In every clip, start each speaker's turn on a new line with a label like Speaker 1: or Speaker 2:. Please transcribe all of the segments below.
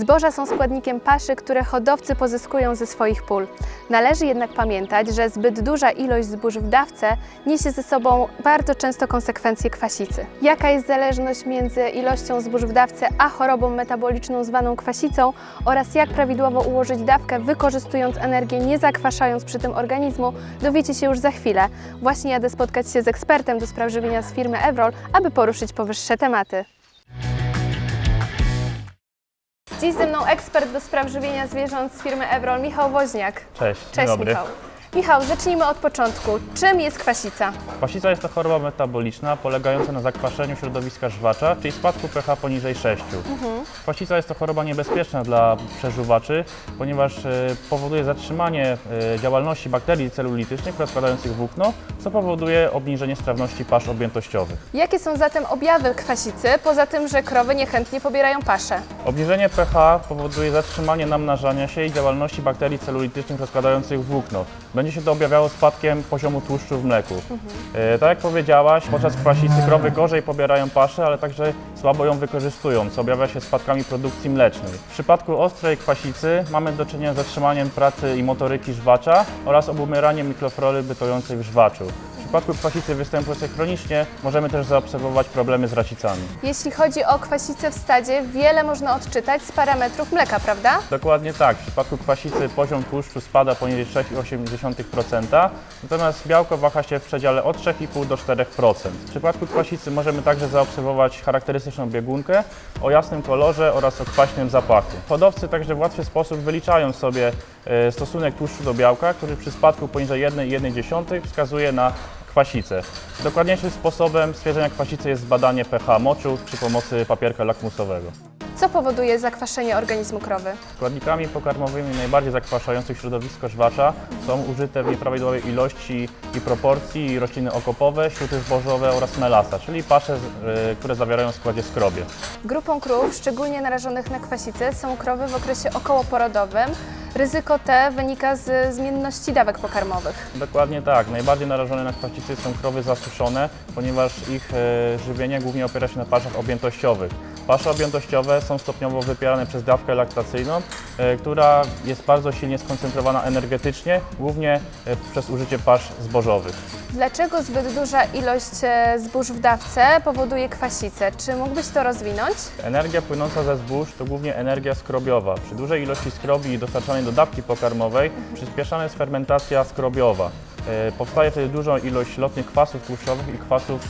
Speaker 1: Zboża są składnikiem paszy, które hodowcy pozyskują ze swoich pól. Należy jednak pamiętać, że zbyt duża ilość zbóż w dawce niesie ze sobą bardzo często konsekwencje kwasicy. Jaka jest zależność między ilością zbóż w dawce a chorobą metaboliczną zwaną kwasicą oraz jak prawidłowo ułożyć dawkę, wykorzystując energię, nie zakwaszając przy tym organizmu, dowiecie się już za chwilę. Właśnie jadę spotkać się z ekspertem do spraw żywienia z firmy Evrol, aby poruszyć powyższe tematy. Dziś ze mną ekspert do spraw żywienia zwierząt z firmy Evrol, Michał Woźniak.
Speaker 2: Cześć,
Speaker 1: Cześć. Michał. Michał, zacznijmy od początku. Czym jest kwasica?
Speaker 2: Kwasica jest to choroba metaboliczna polegająca na zakwaszeniu środowiska żwacza, czyli spadku pH poniżej 6. Kwasica jest to choroba niebezpieczna dla przeżuwaczy, ponieważ e, powoduje zatrzymanie e, działalności bakterii celulitycznych rozkładających włókno, co powoduje obniżenie strawności pasz objętościowych.
Speaker 1: Jakie są zatem objawy kwasicy, poza tym, że krowy niechętnie pobierają paszę?
Speaker 2: Obniżenie pH powoduje zatrzymanie namnażania się i działalności bakterii celulitycznych rozkładających włókno. Będzie się to objawiało spadkiem poziomu tłuszczu w mleku. E, tak jak powiedziałaś, podczas kwasicy krowy gorzej pobierają paszę, ale także słabo ją wykorzystują, co objawia się spadkami produkcji mlecznej. W przypadku ostrej kwasicy mamy do czynienia z zatrzymaniem pracy i motoryki żwacza oraz obumieraniem mikroflory bytującej w żwaczu. W przypadku kwasicy występującej chronicznie możemy też zaobserwować problemy z racicami.
Speaker 1: Jeśli chodzi o kwasicę w stadzie, wiele można odczytać z parametrów mleka, prawda?
Speaker 2: Dokładnie tak. W przypadku kwasicy poziom tłuszczu spada poniżej 6,8%, natomiast białko waha się w przedziale od 3,5 do 4%. W przypadku kwasicy możemy także zaobserwować charakterystyczną biegunkę o jasnym kolorze oraz o kwaśnym zapachu. Hodowcy także w łatwy sposób wyliczają sobie e, stosunek tłuszczu do białka, który przy spadku poniżej 1,1 wskazuje na kwasicę. Dokładniejszym sposobem stwierdzenia kwasicy jest zbadanie pH moczu przy pomocy papierka lakmusowego.
Speaker 1: Co powoduje zakwaszenie organizmu krowy?
Speaker 2: Składnikami pokarmowymi najbardziej zakwaszających środowisko żwacza są użyte w nieprawidłowej ilości i proporcji rośliny okopowe, śruty zbożowe oraz melasa, czyli pasze, z- y, które zawierają w składzie skrobie.
Speaker 1: Grupą krów szczególnie narażonych na kwasicę są krowy w okresie okołoporodowym. Ryzyko te wynika z zmienności dawek pokarmowych.
Speaker 2: Dokładnie tak. Najbardziej narażone na kwasicę są krowy zasuszone, ponieważ ich e, żywienie głównie opiera się na paszach objętościowych. Pasze objętościowe są stopniowo wypierane przez dawkę laktacyjną, e, która jest bardzo silnie skoncentrowana energetycznie, głównie e, przez użycie pasz zbożowych.
Speaker 1: Dlaczego zbyt duża ilość e, zbóż w dawce powoduje kwasicę? Czy mógłbyś to rozwinąć?
Speaker 2: Energia płynąca ze zbóż to głównie energia skrobiowa. Przy dużej ilości skrobi dostarczanej do dawki pokarmowej przyspieszana jest fermentacja skrobiowa. Powstaje wtedy duża ilość lotnych kwasów tłuszczowych i, kwasów,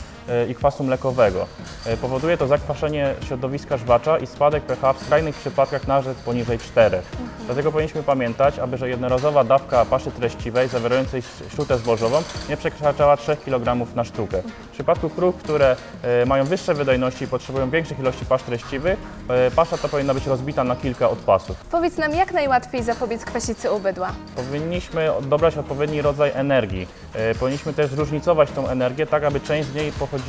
Speaker 2: i kwasu mlekowego. E, Powoduje to zakwaszenie środowiska żwacza i spadek pH w skrajnych przypadkach nawet poniżej 4. Dlatego powinniśmy pamiętać, aby że jednorazowa dawka paszy treściwej zawierającej śrutę zbożową nie przekraczała 3 kg na sztukę. W przypadku krów, które e, mają wyższe wydajności i potrzebują większych ilości pasz treściwych, e, pasza ta powinna być rozbita na kilka odpasów.
Speaker 1: Powiedz nam, jak najłatwiej zapobiec kwasicy u bydła?
Speaker 2: Powinniśmy dobrać odpowiedni rodzaj energii. E, Powinniśmy też zróżnicować tą energię, tak aby część z niej pochodziła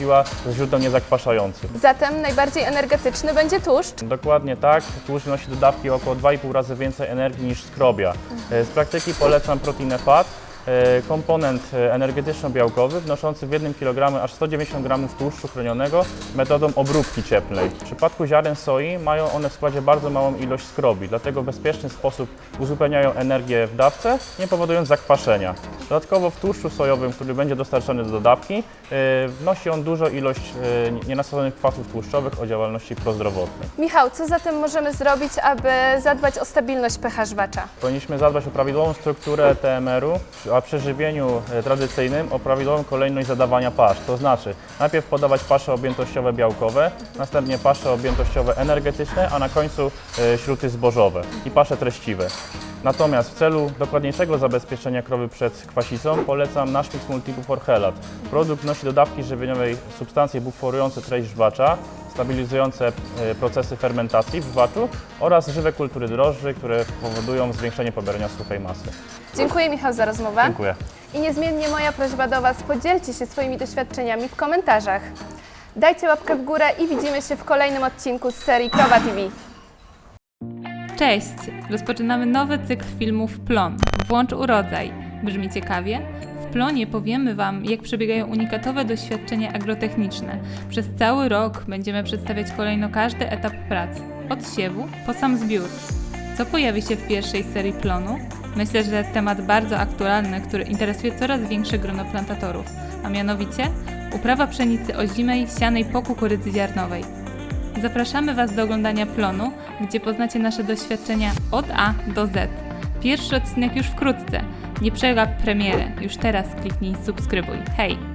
Speaker 2: ze źródeł niezakwaszających.
Speaker 1: Zatem najbardziej energetyczny będzie tłuszcz.
Speaker 2: Dokładnie tak. Tłuszcz wnosi do dawki około 2,5 razy więcej energii niż skrobia. E, Z praktyki polecam proteinę FAT, komponent e, energetyczno-białkowy wnoszący w 1 kg aż 190 g tłuszczu chronionego metodą obróbki cieplnej. W przypadku ziaren soi mają one w składzie bardzo małą ilość skrobi, dlatego w bezpieczny sposób uzupełniają energię w dawce, nie powodując zakwaszenia. Dodatkowo w tłuszczu sojowym, który będzie dostarczany do dawki, e, wnosi on dużo ilość e, nienasadzonych kwasów tłuszczowych o działalności prozdrowotnej.
Speaker 1: Michał, co zatem możemy zrobić, aby zadbać o stabilność pH żwacza?
Speaker 2: Powinniśmy zadbać o prawidłową strukturę TMR-u, a przy żywieniu e, tradycyjnym o prawidłową kolejność zadawania pasz. To znaczy najpierw podawać pasze objętościowe białkowe, następnie pasze objętościowe energetyczne, a na końcu e, śruty zbożowe i pasze treściwe. Natomiast w celu dokładniejszego zabezpieczenia krowy przed kwasicą polecam nasz Mix Multibufor Helat. Produkt nosi do dawki żywieniowej substancje bukforujące treść żwacza, stabilizujące e, procesy fermentacji w żwaczu oraz żywe kultury drożdży, które powodują zwiększenie pobierania suchej masy.
Speaker 1: Dziękuję Michał za rozmowę.
Speaker 2: Dziękuję.
Speaker 1: I niezmiennie moja prośba do Was, podzielcie się swoimi doświadczeniami w komentarzach. Dajcie łapkę w górę i widzimy się w kolejnym odcinku z serii Krowa TV.
Speaker 3: Cześć! Rozpoczynamy nowy cykl filmów Plon. Włącz urodzaj. Brzmi ciekawie? W Plonie powiemy Wam, jak przebiegają unikatowe doświadczenia agrotechniczne. Przez cały rok będziemy przedstawiać kolejno każdy etap pracy. od siewu po sam zbiór. Co pojawi się w pierwszej serii plonu? Myślę, że temat bardzo aktualny, który interesuje coraz większe grono plantatorów, a mianowicie uprawa pszenicy ozimej sianej po kukurydzy ziarnowej. Zapraszamy Was do oglądania plonu, gdzie poznacie nasze doświadczenia od A do Z. Pierwszy odcinek już wkrótce. Nie przegap premiery. Już teraz kliknij subskrybuj. Hej!